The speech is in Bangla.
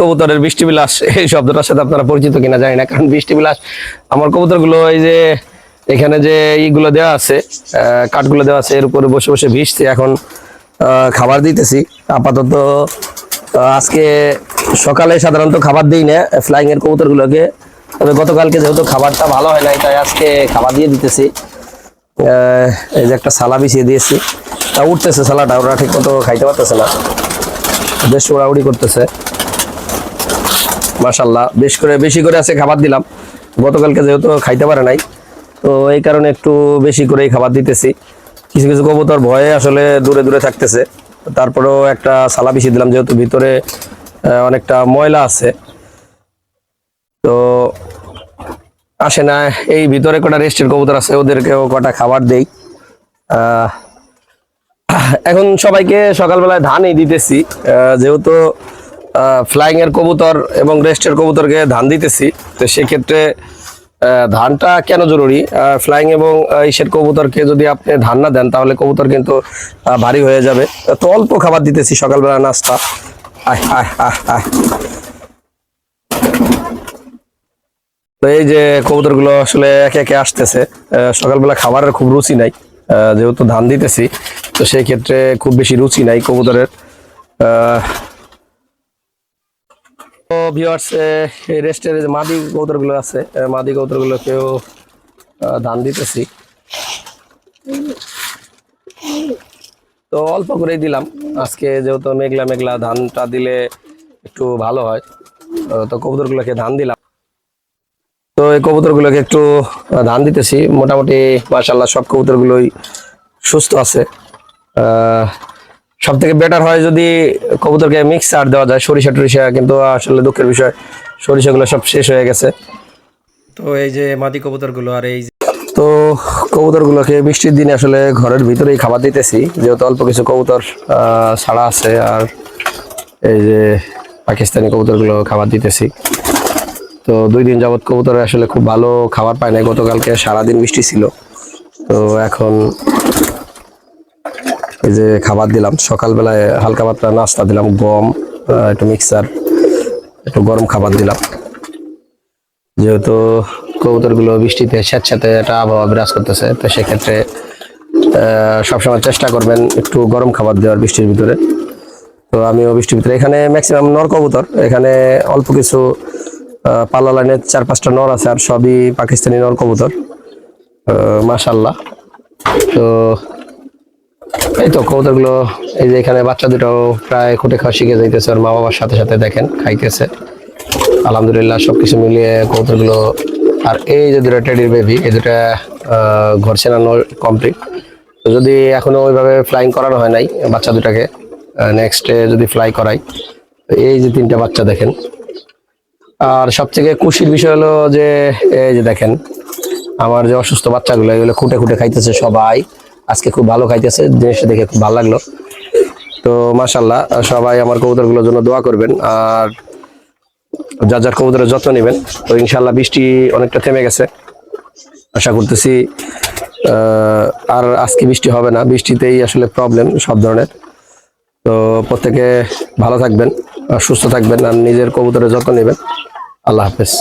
কবুতরের বৃষ্টি বিলাস এই শব্দটার সাথে আপনারা পরিচিত কিনা জানি না, কারণ বৃষ্টি বিলাস আমার কবুতরগুলো এই যে এখানে যে ইগুলো দেওয়া আছে কাঠগুলো দেওয়া আছে, এর উপরে বসে বসে ভিজছে, এখন খাবার দিতেছি। আপাতত আজকে সকালে সাধারণত খাবার দিই না ফ্লাইং এর কবুতরগুলোকে। তবে গতকালকে যেহেতু খাবারটা ভালো হয় নাই, তাই আজকে খাবার দিয়ে দিতেছি। এই যে একটা সালা বিছিয়ে দিয়েছি। তা উঠতেছে সালাটা, ওরা ঠিক মতো খাইতে পারতেছে না। বেশ ওড়াউড়ি করতেছে। মাশাল্লাহ বেশ করে বেশি করে আছে খাবার দিলাম। গতকালকে যেহেতু খাইতে পারে নাই, তো এই কারণে একটু বেশি করেই খাবার দিতেছি। কিছু কিছু কবুতর ভয়ে আসলে দূরে দূরে থাকতেছে। তারপরেও একটা সালা বেশি দিলাম, যেহেতু ভিতরে অনেকটা ময়লা আছে। তো আসে না, এই ভিতরে কটা রেস্টের কবুতর আছে, ওদেরকেও কটা খাবার দেই। এখন সবাইকে সকালবেলায় ধানই দিতেছি। যেহেতু ফ্লাইং এর কবুতর এবং রেস্টের কবুতরকে ধান দিতেছি। তো সেক্ষেত্রে ধানটা কেন জরুরি? ফ্লাইং এবং ইসের কবুতরকে যদি আপনি ধান না দেন, তাহলে কবুতর কিন্তু ভারী হয়ে যাবে। তো অল্প খাবার দিতেছি সকালবেলা নাস্তা। তো এই যে কবুতরগুলো আসলে একে একে আসতেছে। সকালবেলা খাবারের খুব রুচি নাই। যেহেতু ধান দিতেছি, তো সেই ক্ষেত্রে খুব বেশি রুচি নাই কবুতরের। তো ভিউয়ার্স এই রেস্টের যে মাদি কবুতরগুলো আছে মাদি কবুতরগুলোকেও ধান দিতেছি। তো অল্প করেই দিলাম। আজকে যেহেতু মেঘলা মেঘলা ধানটা দিলে একটু ভালো হয় তো কবুতরগুলোকে ধান দিলাম। তো এই কবুতরগুলোকে একটু ধান দিতেছি। মোটামুটি মাশাল্লাহ সব কবুতরগুলোই সুস্থ আছে। সব থেকে বেটার হয় যদি কবুতরকে মিক্স চার দেওয়া যায় সরিষা টরিষা কিন্তু আসলে দুঃখের বিষয় সরিষাগুলো সব শেষ হয়ে গেছে। তো এই যে মাদি কবুতরগুলো আর এই তো কবুতরগুলোকে বৃষ্টির দিনে আসলে ঘরের ভিতরেই খাবার দিতেছি। যেহেতু অল্প কিছু কবুতর ছাড়া আছে আর এই যে পাকিস্তানি কবুতরগুলো খাবার দিতেছি। তো দুই দিন যাবত কবুতর আসলে খুব ভালো খাবার পায় না গতকালকে সারাদিন বৃষ্টি ছিল। তো এখন এই যে খাবার দিলাম, সকালবেলায় হালকা পাতলা নাস্তা দিলাম, গম একটু মিক্সার একটু গরম খাবার দিলাম। যেহেতু কবুতরগুলো বৃষ্টিতে স্যাঁতস্যাঁতে একটা আবহাওয়া বিরাজ করতেছে, তো সেক্ষেত্রে সবসময় চেষ্টা করবেন একটু গরম খাবার দেওয়ার বৃষ্টির ভিতরে। তো আমিও বৃষ্টির ভিতরে। এখানে ম্যাক্সিমাম নর কবুতর, এখানে অল্প কিছু পাল্লা লাইনের চার পাঁচটা নর আছে আর সবই পাকিস্তানি নর কবুতর মাশাল্লাহ তো এই তো কবুতরগুলো, এই যে এখানে বাচ্চা দুটো প্রায় খুঁটে খাওয়া শিখে যাইতেছে, ওর মা বাবার সাথে সাথে দেখেন, খাইতেছে। আলহামদুলিল্লাহ সবকিছু মিলিয়ে কবুতরগুলো, আর এই যে দুটো টেডির বেবি এই দুটা ঘর ছেনানো কমপ্লিট তো যদি এখনও ওইভাবে ফ্লাইং করানো হয় নাই, বাচ্চা দুটাকে নেক্সট যদি ফ্লাই করাই এই যে তিনটা বাচ্চা দেখেন। আর সবথেকে খুশির বিষয় হলো যে, এই যে দেখেন, আমার যে অসুস্থ বাচ্চাগুলো, এগুলো খুঁটে খুঁটে খাইতেছে সবাই। আজকে খুব ভালো খাইতেছে, জিনিসটা দেখে খুব ভালো লাগল। তো মাশাল্লাহ সবাই আমার কবুতরগুলোর জন্য দোয়া করবেন আর যার যার কবুতরের যত্ন নেবেন। তো ইনশাল্লাহ বৃষ্টি অনেকটা থেমে গেছে। আশা করতেছি আর আজকে বৃষ্টি হবে না। বৃষ্টিতেই আসলে প্রবলেম সব ধরনের। তো প্রত্যেকে ভালো থাকবেন, সুস্থ থাকবেন আর নিজের কবুতরের যত্ন নেবেন। আল্লাহ হাফেজ।